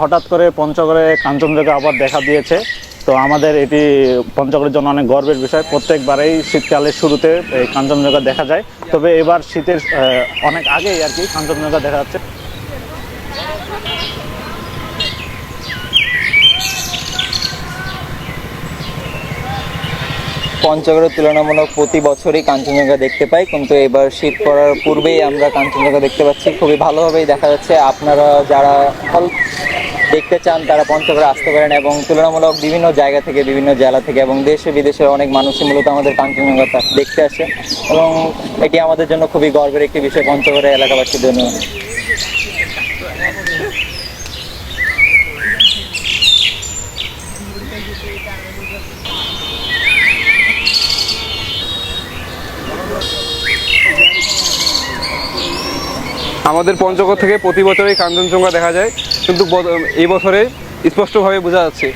হঠাৎ করে পঞ্চগড়ে কাঞ্চনজঙ্ঘা আবার দেখা দিয়েছে। তো আমাদের এটি পঞ্চগড়ের জন্য অনেক গর্বের বিষয়। প্রত্যেকবারেই শীতকালের শুরুতে এই কাঞ্চনজঙ্ঘা দেখা যায়। তবে এবার শীতের অনেক আগেই আর কি কাঞ্চনজঙ্ঘা দেখা যাচ্ছে। পঞ্চগড়ের তুলনামূলক প্রতি বছরই কাঞ্চনজঙ্ঘা দেখতে পাই, কিন্তু এবার শীত পড়ার পূর্বেই আমরা কাঞ্চনজঙ্ঘা দেখতে পাচ্ছি। খুবই ভালোভাবেই দেখা যাচ্ছে। আপনারা যারা হল দেখতে চান, তারা পঞ্চগড়ে আসতে পারেন এবং তুলনামূলক বিভিন্ন জায়গা থেকে, বিভিন্ন জেলা থেকে এবং দেশে বিদেশের অনেক মানুষই মূলত আমাদের কাঞ্চনজঙ্ঘা দেখতে আসে এবং এটি আমাদের জন্য খুবই গর্বের একটি বিষয় পঞ্চগড়ের এলাকাবাসীর জন্য। আমাদের পঞ্চগড় থেকে প্রতি বছরই কাঞ্চনজঙ্ঘা দেখা যায়। কিন্তু এবছরে স্পষ্টভাবে বোঝা যাচ্ছে